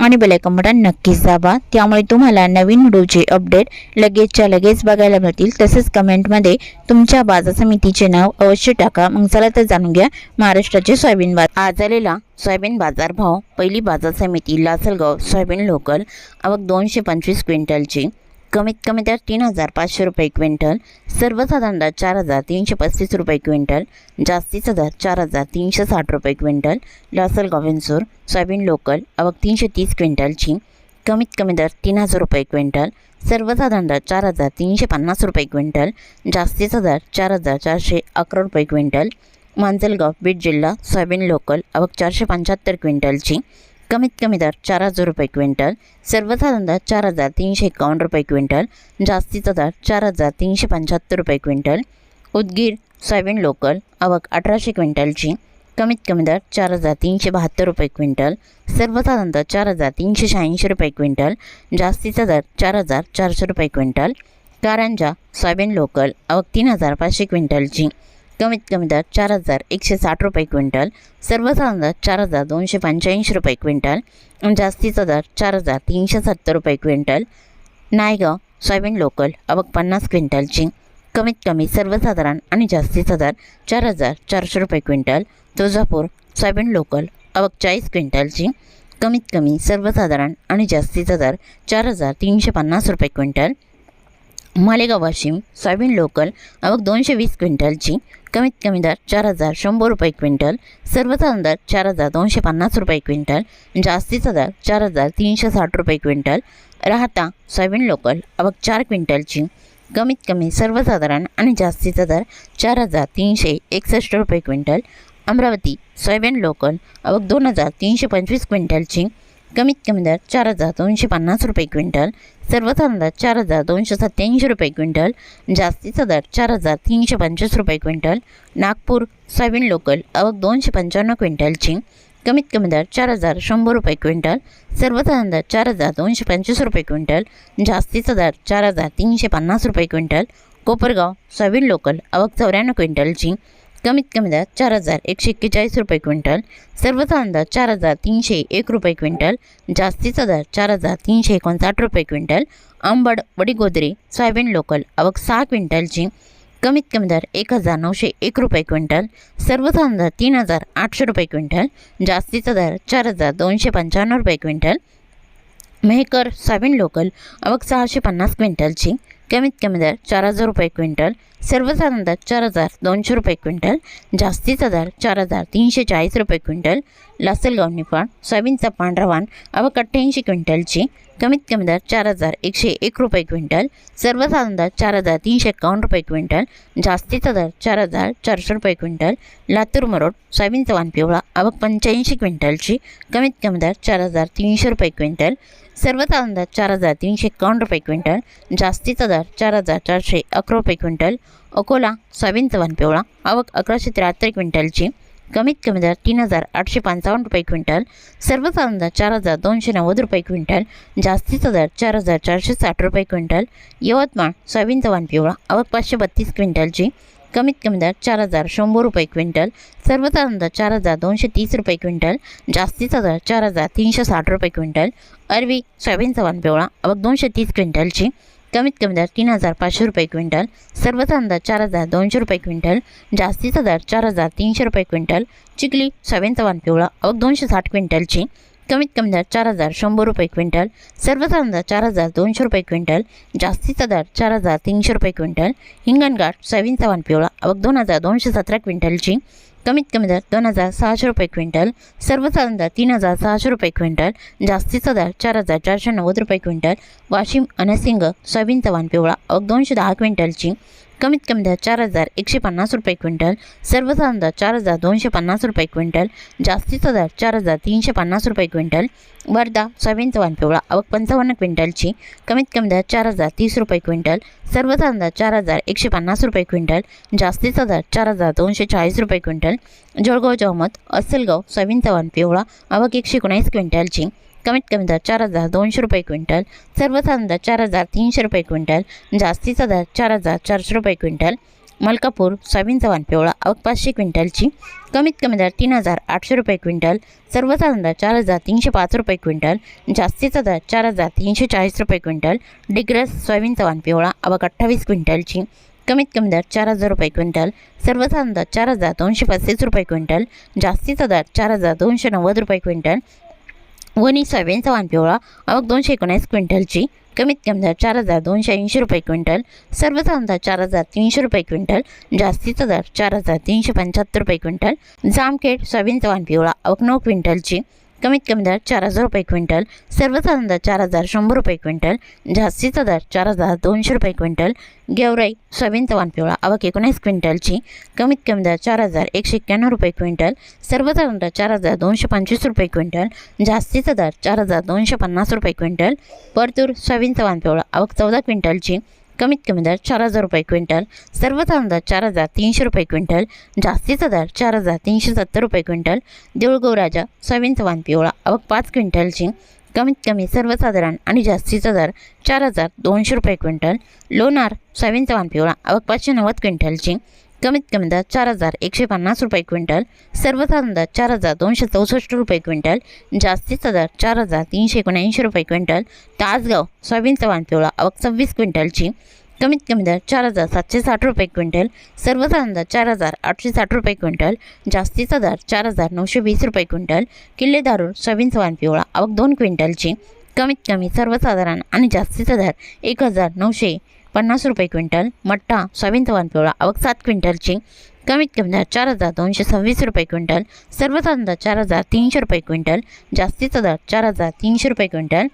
आणि bell icon button नक्कीच दाबा. त्यामुळे तुम्हाला नवीन व्हिडिओचे अपडेट लगेचच्या लगेच बघायला मिळतील. तसेच कमेंटमध्ये तुमच्या बाजार समितीचे नाव अवश्य टाका. मग चला तर जाणून घ्या महाराष्ट्राचे सोयाबीन बाजार. आज आलेला सोयाबीन बाजार भाव पहिली बाजार समिती लासलगाव सोयाबीन लोकल आवक दोनशे पंचवीस क्विंटलची. कमीत कमी दर तीन हजार पाचशे रुपये क्विंटल सर्वसाधारण दर चार हजार तीनशे पस्तीस रुपये क्विंटल जास्तीचा दर चार हजार तीनशे साठ रुपये क्विंटल लॉसल विंचूर सोयाबीन लोकल आवक तीनशे तीस क्विंटलची कमीत कमी दर तीन हजार रुपये क्विंटल सर्वसाधारण दर चार हजार तीनशे पन्नास रुपये क्विंटल जास्तीचा दर चार हजार चारशे अकरा रुपये क्विंटल मांजलगाव बीड जिल्हा सोयाबीन लोकल आवक चारशे पंच्याहत्तर क्विंटलची कमीत कमी दर चार हजार रुपये क्विंटल सर्वसाधारण दर चार हजार तीनशे एकावन्न रुपये क्विंटल जास्तीचा दर चार हजार तीनशे पंच्याहत्तर रुपये क्विंटल. उदगीर सोयाबीन लोकल आवक अठराशे क्विंटलची कमीत कमी दर चार हजार तीनशे बहात्तर रुपये क्विंटल सर्वसाधारण दर चार हजार तीनशे शहाऐंशी रुपये क्विंटल जास्तीचा दर चार हजार चारशे रुपये क्विंटल. कारंजा सोयाबीन लोकल आवक तीन हजार पाचशे क्विंटलची. कमीत कमी दर चार हजार एकशे साठ रुपये क्विंटल सर्वसाधारण दर चार हजार दोनशे पंच्याऐंशी रुपये क्विंटल आणि जास्तीचा दर चार हजार तीनशे सत्तर रुपये क्विंटल. नायगाव सोयाबीन लोकल अवक पन्नास क्विंटलची. कमीत कमी सर्वसाधारण आणि जास्तीचा दर चार हजार चारशे रुपये क्विंटल. तुळजापूर सोयाबीन लोकल अवक चाळीस क्विंटलची. कमीत कमी सर्वसाधारण आणि जास्तीचा दर चार हजार तीनशे पन्नास रुपये quintal. Malegaon Washim soybean local आवक दोनशे वीस क्विंटलची कमीत कमी दर चार हजार शंभर रुपये क्विंटल सर्वसाधारण दर चार हजार दोनशे पन्नास रुपये क्विंटल जास्तीचा दर चार हजार तीनशे साठ रुपये क्विंटल राहता सोयाबीन लोकल आवक चार क्विंटलची कमीत कमी सर्वसाधारण आणि जास्तीचा दर चार हजार तीनशे एकसष्ट रुपये क्विंटल अमरावती सोयाबीन लोकल आवक दोन हजार तीनशे पंचवीस क्विंटलची कमीत कमी दर चार हजार दोनशे पन्नास रुपये क्विंटल सर्वसाधारण दर चार हजार दोनशे सत्त्याऐंशी रुपये क्विंटल जास्तीचा दर चार हजार तीनशे पंचवीस रुपये क्विंटल नागपूर सोयाबीन लोकल अवक दोनशे पंच्याण्णव क्विंटलची कमीत कमी दर चार हजार शंभर रुपये क्विंटल सर्वसाधारण दर चार हजार दोनशे पंचवीस रुपये क्विंटल जास्तीचा दर चार हजार तीनशे पन्नास रुपये क्विंटल कोपरगाव सोयाबीन लोकल अवक चौऱ्याण्णव क्विंटलची कमीत कमी दर चार हजार एकशे एक्केचाळीस रुपये क्विंटल. सर्वसाधारण दर चार हजार तीनशे एक रुपये क्विंटल. जास्तीचा दर चार हजार तीनशे एकोणसाठ रुपये quintal. Ambad Vadigodri soybean local आवक सहा क्विंटलची. कमीत कमी दर एक हजार नऊशे एक रुपये क्विंटल. सर्वसाधारण दर तीन हजार आठशे रुपये क्विंटल. जास्तीचा दर चार हजार दोनशे पंच्याण्णव रुपये क्विंटल. मेहकर सोयाबीन लोकल आवक सहाशे पन्नास क्विंटलची. कमीत कमी दर चार हजार रुपये क्विंटल सर्वसाधारण दर चार हजार दोनशे रुपये क्विंटल जास्तीचा दर चार हजार तीनशे चाळीस रुपये क्विंटल लासलगाव निफाड सोयाबीनचा पांढरा वाण आवक अठ्ठ्याऐंशी क्विंटलची कमीत कमी दर चार हजार एकशे एक रुपये क्विंटल सर्वसाधारण दर चार हजार तीनशे एकावन्न रुपये क्विंटल जास्तीचा दर चार हजार चारशे रुपये क्विंटल लातूर मरोड सोयाबीनचा वाण पिवळा आवक पंच्याऐंशी क्विंटलची कमीत कमी दर चार हजार तीनशे रुपये क्विंटल सर्वसाधारण दर चार हजार तीनशे एकावन्न रुपये क्विंटल जास्तीचा दर चार हजार चारशे अकरा रुपये क्विंटल अकोला सोयाबीनचा वाण पिवळा आवक अकराशे त्र्याहत्तर क्विंटलची कमीत कमी दर तीन हजार आठशे पंचावन्न रुपये क्विंटल सर्वसाधारण दर चार हजार दोनशे नव्वद रुपये क्विंटल जास्तीचा दर चार हजार चारशे साठ रुपये क्विंटल यवतमाळ सोयाबीनचा वाण पिवळा आवक पाचशे बत्तीस क्विंटलची कमीत कमी दर चार हजार शंभर रुपये क्विंटल सर्वसाधारण दर चार हजार दोनशे तीस रुपये क्विंटल जास्तीचा दर चार हजार तीनशे साठ रुपये क्विंटल अरवी सोयाबीनचा वाण पिवळा आवक दोनशे तीस क्विंटलची कमीत कमी दर तीन हजार पाचशे रुपये क्विंटल सर्वसाधारण दर चार हजार दोनशे रुपये क्विंटल जास्तीचा दर चार हजार तीनशे रुपये क्विंटल चिखली सोयाबीनचा वाण पिवळा अवघ दोनशे साठ क्विंटलची कमीत कमी दर चार हजार शंभर रुपये क्विंटल सर्वसाधारण दर चार हजार दोनशे रुपये क्विंटल जास्तीचा दर चार हजार तीनशे रुपये क्विंटल हिंगणघाट सोयाबीनचा वाण पिवळा अवघ दोन हजार दोनशे सतरा क्विंटलची कमीत कमी दर दोन हजार सहाशे रुपये क्विंटल सर्वसाधारण दर तीन हजार सहाशे रुपये क्विंटल जास्तीचा दर चार हजार चारशे नव्वद रुपये क्विंटल वाशिम अनसिंग सोयाबीनचा वाण पिवळा अवघ दोनशे दहा क्विंटलची कमीत कमी दर चार हजार एकशे पन्नास रुपये क्विंटल सर्वसाधारण दर चार हजार दोनशे पन्नास रुपये क्विंटल जास्तीचा दर चार हजार तीनशे पन्नास रुपये क्विंटल वर्धा सोयाबीनचा वाण पिवळा आवक पंचावन्न क्विंटलची कमीत कमी दर चार हजार तीस रुपये क्विंटल सर्वसाधारण दर चार हजार एकशे पन्नास रुपये क्विंटल जास्तीचा दर चार हजार दोनशे चाळीस रुपये क्विंटल जळगाव जहमत अस्सलगाव सोयाबीनचा वाण पिवळा आवक एकशे एकोणीस क्विंटलची कमीत कमी दर चार हजार दोनशे रुपये क्विंटल सर्वसाधारण दर चार हजार तीनशे रुपये क्विंटल जास्तीचा दर चार हजार चारशे रुपये क्विंटल मलकापूर सोयाबीनचा वाण पिवळा आवक पाचशे क्विंटलची कमीत कमी दर तीन हजार आठशे रुपये क्विंटल सर्वसाधारण दर चार हजार तीनशे पाच रुपये क्विंटल जास्तीचा दर चार हजार तीनशे चाळीस रुपये क्विंटल डिग्रस सोयाबीनचा वाण पिवळा आवक अठ्ठावीस क्विंटलची कमीत कमी दर चार हजार रुपये क्विंटल सर्वसाधारण दर चार हजार दोनशे पस्तीस रुपये क्विंटल जास्तीचा दर चार हजार दोनशे नव्वद रुपये क्विंटल वनी सोयाबीनचा वाण पिवळा आवक दोनशे एकोणीस क्विंटलची कमीत कमी दर चार हजार दोनशे ऐंशी रुपये क्विंटल सर्वसाधारण दर चार हजार तीनशे रुपये क्विंटल जास्तीचा दर चार हजार तीनशे पंच्याहत्तर रुपये क्विंटल जामखेड सोयाबीनचा वाण पिवळा आवक नऊ क्विंटलची कमीत कमी दर चार हजार रुपये क्विंटल सर्वसाधारण दर चार हजार शंभर रुपये क्विंटल जास्तीचा दर चार हजार दोनशे रुपये क्विंटल गेवराई सोयाबीनचा वाण पिवळा आवक एकोणीस क्विंटलची कमीत कमी दर चार हजार एकशे एक्क्याण्णव रुपये क्विंटल सर्वसाधारण दर चार हजार दोनशे पंचवीस रुपये क्विंटल जास्तीचा दर चार हजार दोनशे पन्नास रुपये क्विंटल परतूर सोयाबीनचा वाण पिवळा आवक चौदा क्विंटलची कमीत कमी दर चार हजार रुपये क्विंटल सर्वसाधारण दर चार हजार तीनशे रुपये क्विंटल जास्तीचा दर चार हजार तीनशे सत्तर रुपये क्विंटल देऊळगाव राजा सोयाबीनचा वान पिवळा अवघ पाच क्विंटलची कमीत कमी सर्वसाधारण आणि जास्तीचा दर चार हजार दोनशे रुपये क्विंटल लोणार सोयाबीनचा वाण पिवळा अवघ पाचशे नव्वद क्विंटलची कमीत कमी दर चार हजार एकशे पन्नास रुपये क्विंटल सर्वसाधारण दर चार हजार दोनशे चौसष्ट रुपये क्विंटल जास्तीचा दर चार हजार तीनशे एकोणऐंशी रुपये क्विंटल तासगाव सोयाबीनचा वाण पिवळा आवक सव्वीस क्विंटलची कमीत कमी दर चार हजार सातशे साठ रुपये क्विंटल सर्वसाधारण दर चार हजार आठशे साठ रुपये क्विंटल जास्तीचा दर चार हजार नऊशे वीस रुपये क्विंटल किल्ले दारूर सोयाबीनचा वाण पिवळा आवक दोन क्विंटलची कमीत कमी सर्वसाधारण आणि जास्तीचा दर एक हजार नऊशे पन्नास रुपये क्विंटल मट्टा सोयाबीन तवान पिवळा आवक सात क्विंटलची कमीत कमी दर चार हजार दोनशे सव्वीस रुपये क्विंटल सर्वसाधारण दर चार हजार तीनशे रुपये क्विंटल जास्तीचा दर चार हजार तीनशे रुपये क्विंटल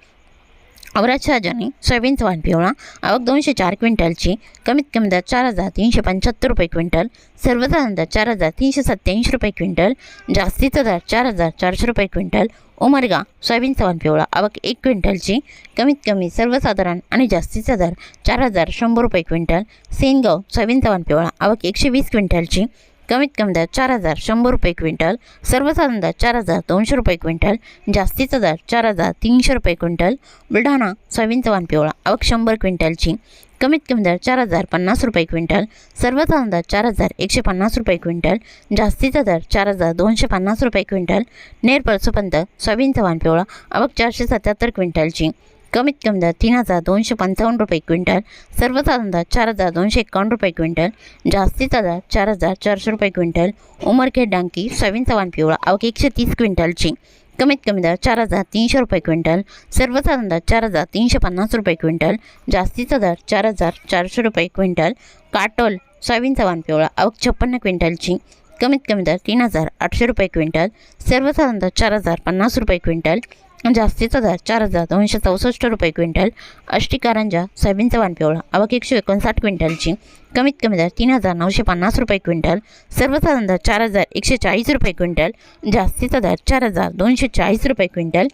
औराद सोयाबीन सोयाबीनचा वाण पिवळा आवक दोनशे चार क्विंटलची कमीत कमी दर चार हजार तीनशे पंच्याहत्तर रुपये क्विंटल सर्वसाधारण दर चार हजार तीनशे सत्त्याऐंशी रुपये क्विंटल जास्तीचा दर चार हजार चारशे रुपये क्विंटल उमरगा सोयाबीन वाण पिवळा आवक एक क्विंटलची कमीत कमी सर्वसाधारण आणि जास्तीचा दर चार हजार शंभर रुपये क्विंटल सेनगाव सोयाबीन वाण पिवळा आवक एकशे वीस क्विंटलची कमीत कमी दर चार हजार शंभर रुपये क्विंटल सर्वसाधारण दर चार हजार दोनशे रुपये क्विंटल जास्तीचा दर चार हजार तीनशे रुपये क्विंटल बुलढाणा सोयाबीनचा वाण पिवळा आवक शंभर क्विंटलची. कमीत कमी दर चार हजार पन्नास रुपये क्विंटल सर्वसाधारण दर चार हजार एकशे पन्नास रुपये क्विंटल जास्तीचा दर चार हजार दोनशे पन्नास रुपये क्विंटल नेर पळसोपंत सोयाबीनचा वाण पिवळा आवक चारशे सत्याहत्तर क्विंटलची. कमीत कमी दर तीन हजार दोनशे पंचावन्न रुपये क्विंटल सर्वसाधारण दर चार हजार दोनशे एकावन्न रुपये क्विंटल जास्तीचा दर चार हजार चारशे रुपये क्विंटल उमरखेड डांकी सोयाबीनचा चव्हाण पिवळा आवक एकशे तीस क्विंटलची. कमीत कमी दर चार हजार तीनशे रुपये क्विंटल सर्वसाधारण दर चार हजार तीनशे पन्नास रुपये क्विंटल जास्तीचा दर चार हजार चारशे रुपये क्विंटल काटोल सोयाबीन चव्हाण पिवळा आवक छप्पन्न क्विंटलची. कमीत कमी दर तीन हजार आठशे रुपये क्विंटल सर्वसाधारण दर चार हजार पन्नास रुपये क्विंटल जास्तीचा दर चार हजार दोनशे चौसष्ट रुपये क्विंटल अष्टिकारंजा सोयाबीनचा वाण पिवळा आवक एकशे एकोणसाठ क्विंटलची कमीत कमी दर तीन हजार नऊशे पन्नास रुपये क्विंटल सर्वसाधारण दर चार हजार एकशे चाळीस रुपये क्विंटल जास्तीचा दर चार हजार दोनशे चाळीस रुपये क्विंटल